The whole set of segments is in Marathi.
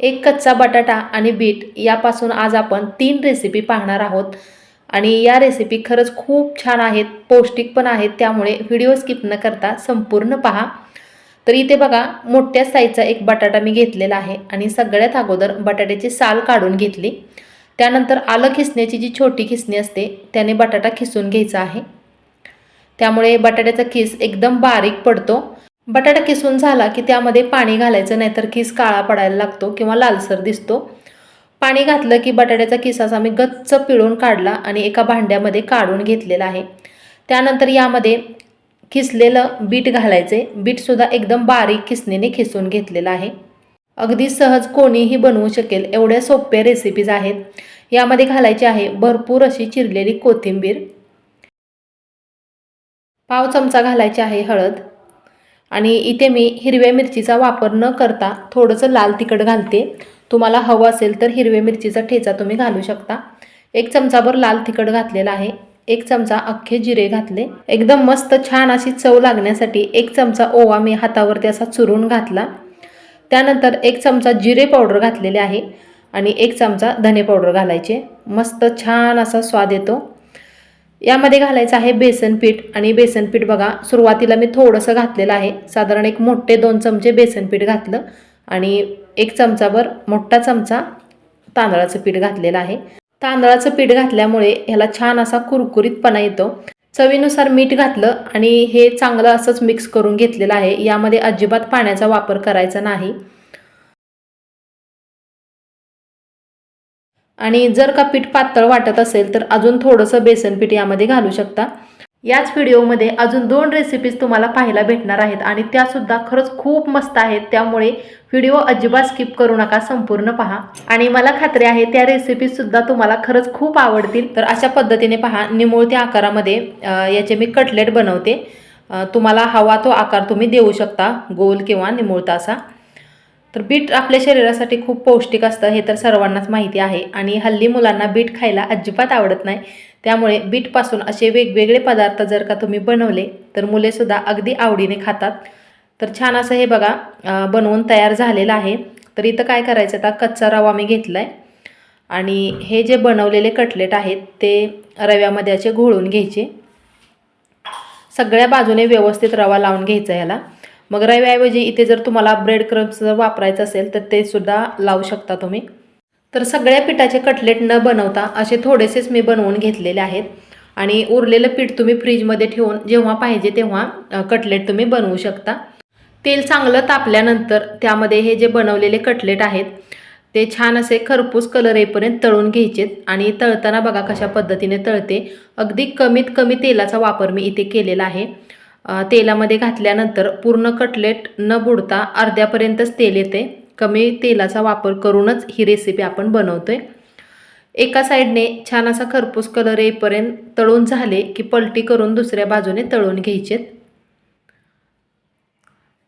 एक कच्चा बटाटा आणि बीट यापासून आज आपण तीन रेसिपी पाहणार आहोत. आणि या रेसिपी खरंच खूप छान आहेत पौष्टिक पण आहेत त्यामुळे व्हिडिओ स्किप न करता संपूर्ण पहा. तर इथे बघा मोठ्या साईजचा एक बटाटा मी घेतलेला आहे आणि सगळ्यात अगोदर बटाट्याची साल काढून घेतली. त्यानंतर आलं खिसण्याची जी छोटी खिसणी असते त्याने बटाटा खिसून घ्यायचा आहे. त्यामुळे बटाट्याचा खिस एकदम बारीक पडतो. बटाटा किसून झाला की त्यामध्ये पाणी घालायचं नाहीतर किस काळा पडायला लागतो किंवा लालसर दिसतो. पाणी घातलं की बटाट्याचा किस असा मी गच्च पिळून काढला आणि एका भांड्यामध्ये काढून घेतलेला आहे. त्यानंतर यामध्ये खिसलेलं बीट घालायचे. बीटसुद्धा एकदम बारीक किसणीने खिसून घेतलेलं आहे. अगदी सहज कोणीही बनवू शकेल एवढ्या सोप्या रेसिपीज आहेत. यामध्ये घालायची आहे भरपूर अशी चिरलेली कोथिंबीर. पाव चमचा घालायची आहे हळद. आणि इथे मी हिरव्या मिरचीचा वापर न करता थोडंसं लाल तिखट घालते. तुम्हाला हवं असेल तर हिरव्या मिरचीचा ठेचा तुम्ही घालू शकता. एक चमचाभर लाल तिखट घातलेला आहे. एक चमचा अख्खे जिरे घातले. एकदम मस्त छान अशी चव लागण्यासाठी एक चमचा ओवा मी हातावरती असा चुरून घातला. त्यानंतर एक चमचा जिरे पावडर घातलेले आहे आणि एक चमचा धने पावडर घालायचे. मस्त छान असा स्वाद येतो. यामध्ये घालायचं आहे बेसन पीठ. आणि बेसन पीठ बघा सुरुवातीला मी थोडंसं घातलेलं आहे. साधारण एक मोठे दोन चमचे बेसन पीठ घातलं. आणि एक चमचाभर मोठा चमचा तांदळाचं पीठ घातलेलं आहे. तांदळाचं पीठ घातल्यामुळे ह्याला छान असा कुरकुरीतपणा येतो. चवीनुसार मीठ घातलं आणि हे चांगलं असंच मिक्स करून घेतलेलं आहे. यामध्ये अजिबात पाण्याचा वापर करायचा नाही. आणि जर का पीठ पातळ वाटत असेल तर अजून थोडंसं बेसन पीठ यामध्ये घालू शकता. याच व्हिडिओमध्ये अजून दोन रेसिपीज तुम्हाला पाहायला भेटणार आहेत आणि त्यासुद्धा खरंच खूप मस्त आहेत. त्यामुळे व्हिडिओ अजिबात स्किप करू नका संपूर्ण पहा. आणि मला खात्री आहे त्या रेसिपीजसुद्धा तुम्हाला खरंच खूप आवडतील. तर अशा पद्धतीने पहा निमुळत्या आकारामध्ये याचे मी कटलेट बनवते. तुम्हाला हवा तो आकार तुम्ही देऊ शकता गोल किंवा निमुळता असा. तर बीट आपल्या शरीरासाठी खूप पौष्टिक असतं हे तर सर्वांनाच माहिती आहे. आणि हल्ली मुलांना बीट खायला अजिबात आवडत नाही. त्यामुळे बीटपासून असे वेगवेगळे पदार्थ जर का तुम्ही बनवले तर मुलेसुद्धा अगदी आवडीने खातात. तर छान असं हे बघा बनवून तयार झालेलं आहे. तर इथं काय करायचं आता कच्चा रवा मी घेतला आहे आणि हे जे बनवलेले कटलेट आहेत ते रव्यामध्ये असे घोळून घ्यायचे. सगळ्या बाजूने व्यवस्थित रवा लावून घ्यायचा याला. मग रव्याऐवजी इथे जर तुम्हाला ब्रेड क्रम्स जर वापरायचं असेल तर ते सुद्धा लावू शकता तुम्ही. तर सगळ्या पिठाचे कटलेट न बनवता असे थोडेसेच मी बनवून घेतलेले आहेत. आणि उरलेलं पीठ तुम्ही फ्रीजमध्ये ठेवून जेव्हा पाहिजे तेव्हा कटलेट तुम्ही बनवू शकता. तेल चांगलं तापल्यानंतर त्यामध्ये हे जे बनवलेले कटलेट आहेत ते छान असे खरपूस कलर येईपर्यंत तळून घ्यायचेत आणि तळताना बघा कशा पद्धतीने तळते. अगदी कमीत कमी तेलाचा वापर मी इथे केलेला आहे. तेलामध्ये घातल्यानंतर पूर्ण कटलेट न बुडता अर्ध्यापर्यंतच तेल येते. कमी तेलाचा वापर करूनच ही रेसिपी आपण बनवतोय. एका साईडने छान असा खरपूस कलर येईपर्यंत तळून झाले की पलटी करून दुसऱ्या बाजूने तळून घ्यायचेत.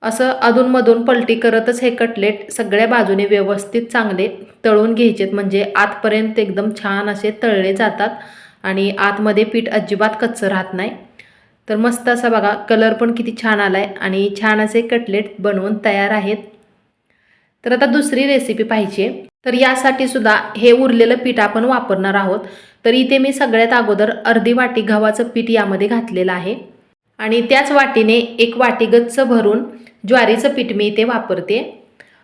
असं अधूनमधून पलटी करतच हे कटलेट सगळ्या बाजूने व्यवस्थित चांगले तळून घ्यायचेत. म्हणजे आतपर्यंत एकदम छान असे तळले जातात आणि आतमध्ये पीठ अजिबात कच्चं राहत नाही. तर मस्त असा बघा कलर पण किती छान आला आहे आणि छान असे कटलेट बनवून तयार आहेत. तर आता दुसरी रेसिपी पाहिजे. तर यासाठी सुद्धा हे उरलेलं पीठ आपण वापरणार आहोत. तर इथे मी सगळ्यात अगोदर अर्धी वाटी गव्हाचं पीठ यामध्ये घातलेलं आहे. आणि त्याच वाटीने एक वाटी गच्च भरून ज्वारीचं पीठ मी इथे वापरते.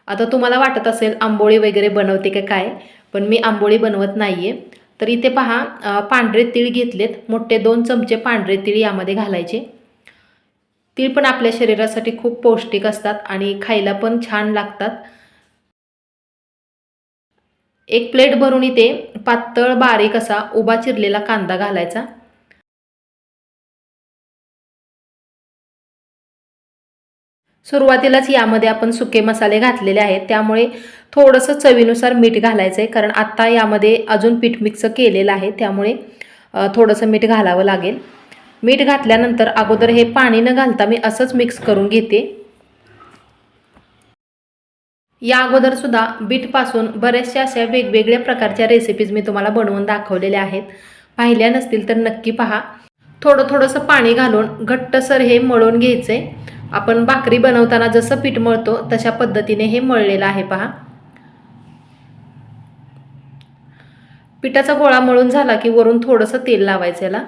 आता तुम्हाला वाटत असेल आंबोळी वगैरे बनवते का काय पण मी आंबोळी बनवत नाही आहे तर इथे पहा पांढरे तीळ घेतलेत. मोठे दोन चमचे पांढरे तीळ यामध्ये घालायचे. तीळ पण आपल्या शरीरासाठी खूप पौष्टिक असतात आणि खायला पण छान लागतात. एक प्लेट भरून इथे पातळ बारीक असा उभा चिरलेला कांदा घालायचा. सुरुवातीलाच यामध्ये आपण सुके मसाले घातलेले आहेत. त्यामुळे थोडंसं चवीनुसार मीठ घालायचं आहे कारण आत्ता यामध्ये अजून पीठ मिक्स केलेलं आहे. त्यामुळे थोडंसं मीठ घालावं लागेल. मीठ घातल्यानंतर अगोदर हे पाणी न घालता मी असंच मिक्स करून घेते. या अगोदरसुद्धा बीटपासून बऱ्याचशा अशा वेगवेगळ्या प्रकारच्या रेसिपीज मी तुम्हाला बनवून दाखवलेल्या आहेत. पाहिल्या नसतील तर नक्की पहा. थोडं थोडंसं पाणी घालून घट्टसर हे मळून घ्यायचं आहे आपण भाकरी बनवताना जसं पीठ मळतो तशा पद्धतीने हे मळलेलं आहे पहा. पिठाचा गोळा मळून झाला की वरून थोडंसं तेल लावायचं याला.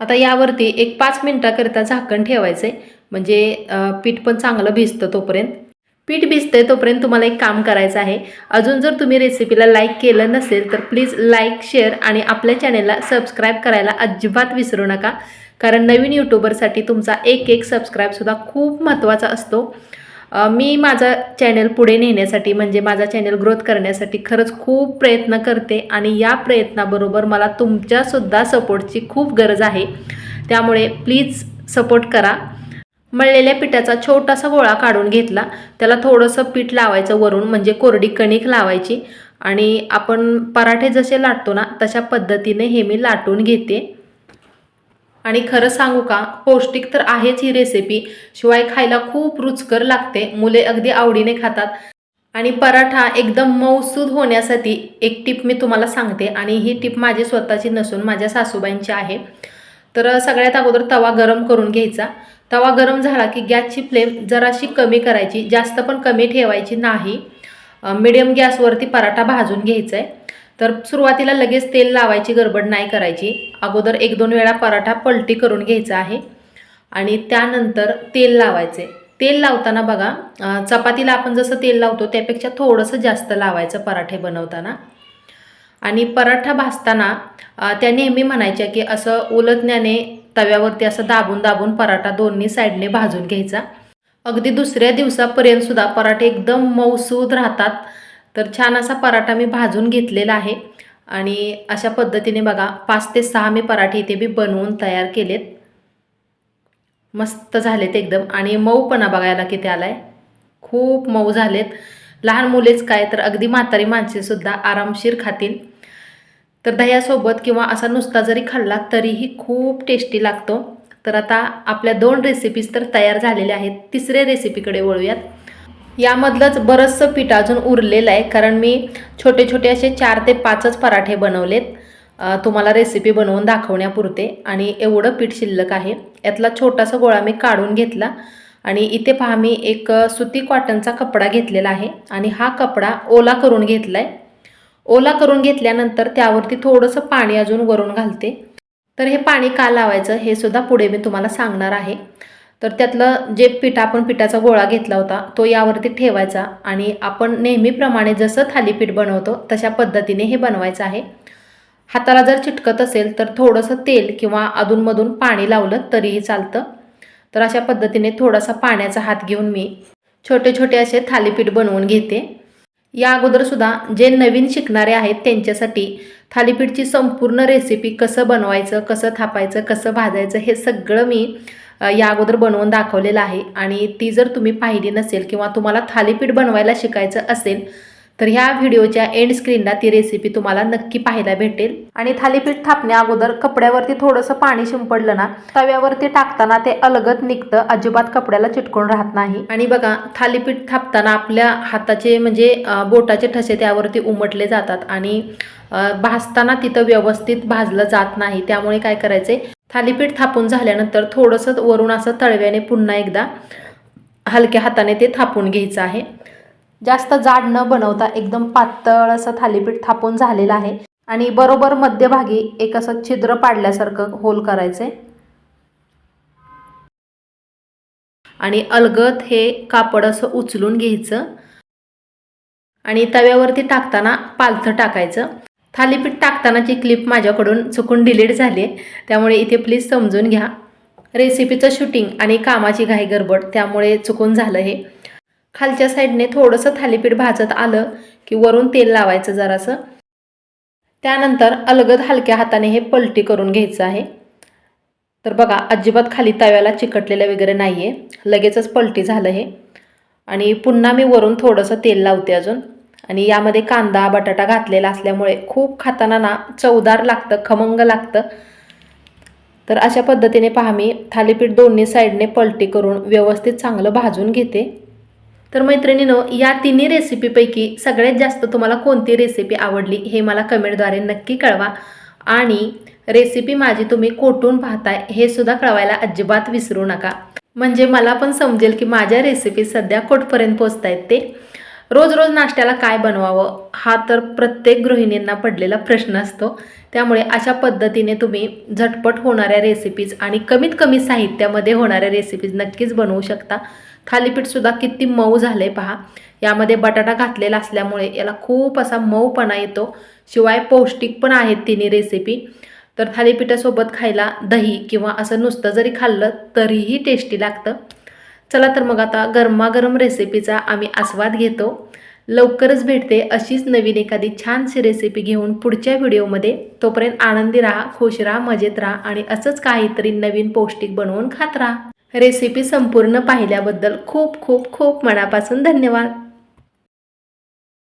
आता यावरती एक पाच मिनटाकरिता झाकण ठेवायचं आहे म्हणजे पीठ पण चांगलं भिजतं तोपर्यंत. पीठ भिजतंय तोपर्यंत तुम्हाला एक काम करायचं आहे. अजून जर तुम्ही रेसिपीला लाईक केलं नसेल तर प्लीज लाईक शेअर आणि आपल्या चॅनेलला सबस्क्राईब करायला अजिबात विसरू नका. कारण नवीन यूट्यूबरसाठी तुमचा एक एक सबस्क्राईबसुद्धा खूप महत्त्वाचा असतो. मी माझा चॅनल पुढे नेण्यासाठी म्हणजे माझा चॅनल ग्रोथ करण्यासाठी खरंच खूप प्रयत्न करते आणि या प्रयत्नाबरोबर मला तुमच्यासुद्धा सपोर्टची खूप गरज आहे. त्यामुळे प्लीज सपोर्ट करा. मळलेल्या पिठाचा छोटासा गोळा काढून घेतला. त्याला थोडंसं पीठ लावायचं वरून म्हणजे कोरडी कणिक लावायची. आणि आपण पराठे जसे लाटतो ना तशा पद्धतीने हे मी लाटून घेते. आणि खरं सांगू का पौष्टिक तर आहेच ही रेसिपी शिवाय खायला खूप रुचकर लागते. मुले अगदी आवडीने खातात. आणि पराठा एकदम मौसूद होण्यासाठी एक टिप मी तुम्हाला सांगते. आणि ही टिप माझी स्वतःची नसून माझ्या सासूबाईंची आहे. तर सगळ्यात अगोदर तवा गरम करून घ्यायचा. तवा गरम झाला की गॅसची फ्लेम जराशी कमी करायची जास्त पण कमी ठेवायची नाही. मिडियम गॅसवरती पराठा भाजून घ्यायचा आहे तर सुरुवातीला लगेच तेल लावायची गडबड नाही करायची. अगोदर एक दोन वेळा पराठा पलटी करून घ्यायचा आहे. आणि त्यानंतर तेल लावायचे तेल लावताना बघा चपातीला आपण जसं तेल लावतो त्यापेक्षा थोडंसं जास्त लावायचं पराठे बनवताना. आणि पराठा भाजताना त्या नेहमी म्हणायच्या की असं उलटण्याने तव्यावरती असं दाबून दाबून पराठा दोन्ही साईडने भाजून घ्यायचा. अगदी दुसऱ्या दिवसापर्यंत सुद्धा पराठे एकदम मऊसूद राहतात. तर छान असा पराठा मी भाजून घेतलेला आहे. आणि अशा पद्धतीने बघा पाच ते सहा मी पराठे इथे बी बनवून तयार केलेत. मस्त झालेत एकदम. आणि मऊपणा बघायला किती आलाय. खूप मऊ झालेत. लहान मुलेच काय तर अगदी म्हातारी माणसेसुद्धा आरामशीर खातील. तर दह्यासोबत किंवा असा नुसता जरी खाल्ला तरीही खूप टेस्टी लागतो. तर आता आपल्या दोन रेसिपीज तर तयार झालेल्या आहेत. तिसऱ्या रेसिपीकडे वळूयात. यामधलंच बरंचसं पीठ अजून उरलेलं आहे. कारण मी छोटे छोटे असे चार ते पाचच पराठे बनवलेत. तुम्हाला रेसिपी बनवून दाखवण्यापुरते. आणि एवढं पीठ शिल्लक आहे. यातला छोटासा गोळा मी काढून घेतला. आणि इथे पहा मी एक सुती कॉटनचा कपडा घेतलेला आहे. आणि हा कपडा ओला करून घेतला आहे ओला करून घेतल्यानंतर त्यावरती थोडंसं पाणी अजून वरून घालते. तर हे पाणी का लावायचं हे सुद्धा पुढे मी तुम्हाला सांगणार आहे. तर त्यातलं जे पिठा आपण पिठाचा गोळा घेतला होता तो यावरती ठेवायचा आणि आपण नेहमीप्रमाणे जसं थालीपीठ बनवतो तशा पद्धतीने हे बनवायचं आहे. हाताला जर चिटकत असेल तर थोडंसं तेल किंवा अधूनमधून पाणी लावलं तरीही चालतं. तर अशा पद्धतीने थोडासा पाण्याचा हात घेऊन मी छोटे छोटे असे थालीपीठ बनवून घेते. या अगोदरसुद्धा जे नवीन शिकणारे आहेत त्यांच्यासाठी थालीपीठची संपूर्ण रेसिपी कसं बनवायचं कसं थापायचं कसं भाजायचं हे सगळं मी या अगोदर बनवून दाखवलेलं आहे. आणि ती जर तुम्ही पाहिली नसेल किंवा तुम्हाला थालीपीठ बनवायला शिकायचं असेल तर ह्या व्हिडिओच्या एंड स्क्रीनला ती रेसिपी तुम्हाला नक्की पाहायला भेटेल. आणि थालीपीठ थापण्या अगोदर कपड्यावरती थोडंसं पाणी शिंपडलं ना तव्यावरती टाकताना ते अलगत निघतं अजिबात कपड्याला चिटकून राहत नाही. आणि बघा थालीपीठ थापताना आपल्या हाताचे म्हणजे बोटाचे ठसे त्यावरती उमटले जातात आणि भाजताना तिथं व्यवस्थित भाजलं जात नाही. त्यामुळे काय करायचे थालीपीठ थापून झाल्यानंतर थोडंसं वरून असं तळव्याने पुन्हा एकदा हलक्या हाताने ते थापून घ्यायचं आहे. जास्त जाड न बनवता एकदम पातळ असं थालीपीठ थापून झालेलं आहे. आणि बरोबर मध्यभागी एक असं छिद्र पाडल्यासारखं होल करायचे आणि अलगत हे कापड असं उचलून घ्यायचं. आणि तव्यावरती टाकताना पालथं टाकायचं. थालीपीठ टाकतानाची क्लिप माझ्याकडून चुकून डिलीट झाली आहे त्यामुळे इथे प्लीज समजून घ्या. रेसिपीचं शूटिंग आणि कामाची घाई गडबड त्यामुळे चुकून झालं हे. खालच्या साईडने थोडंसं थालीपीठ भाजत आलं की वरून तेल लावायचं जरासं. त्यानंतर अलगद हलक्या हाताने हे पलटी करून घ्यायचं आहे. तर बघा अजिबात खाली तव्याला चिकटलेलं वगैरे नाही आहे लगेचच पलटी झालं हे. आणि पुन्हा मी वरून थोडंसं तेल लावते अजून. आणि यामध्ये कांदा बटाटा घातलेला असल्यामुळे खूप खाताना ना चवदार लागतं खमंग लागतं. तर अशा पद्धतीने पहा मी थालीपीठ दोन्ही साईडने पलटी करून व्यवस्थित चांगलं भाजून घेते. तर मैत्रिणीनो या तिन्ही रेसिपीपैकी सगळ्यात जास्त तुम्हाला कोणती रेसिपी आवडली हे मला कमेंटद्वारे नक्की कळवा. आणि रेसिपी माझी तुम्ही कोठून पाहताय हे सुद्धा कळवायला अजिबात विसरू नका. म्हणजे मला पण समजेल की माझ्या रेसिपी सध्या कुठपर्यंत पोचत आहेत ते. रोज रोज नाश्त्याला काय बनवावं हा तर प्रत्येक गृहिणींना पडलेला प्रश्न असतो. त्यामुळे अशा पद्धतीने तुम्ही झटपट होणाऱ्या रेसिपीज आणि कमीत कमी साहित्यामध्ये होणाऱ्या रेसिपीज नक्कीच बनवू शकता. थालीपीठसुद्धा किती मऊ झालं आहे पहा. यामध्ये बटाटा घातलेला असल्यामुळे याला खूप असा मऊपणा येतो. शिवाय पौष्टिक पण आहेत तिन्ही रेसिपी तर थालीपीठासोबत खायला दही किंवा असं नुसतं जरी खाल्लं तरीही टेस्टी लागतं. चला तर मग आता गरमागरम रेसिपीचा आम्ही आस्वाद घेतो. लवकरच भेटते अशीच नवीन एखादी छानशी रेसिपी घेऊन पुढच्या व्हिडिओमध्ये. तोपर्यंत आनंदी राहा खुश राहा मजेत राहा आणि असंच काहीतरी नवीन पौष्टिक बनवून खात राहा. रेसिपी संपूर्ण पाहिल्याबद्दल खूप खूप खूप मनापासून धन्यवाद.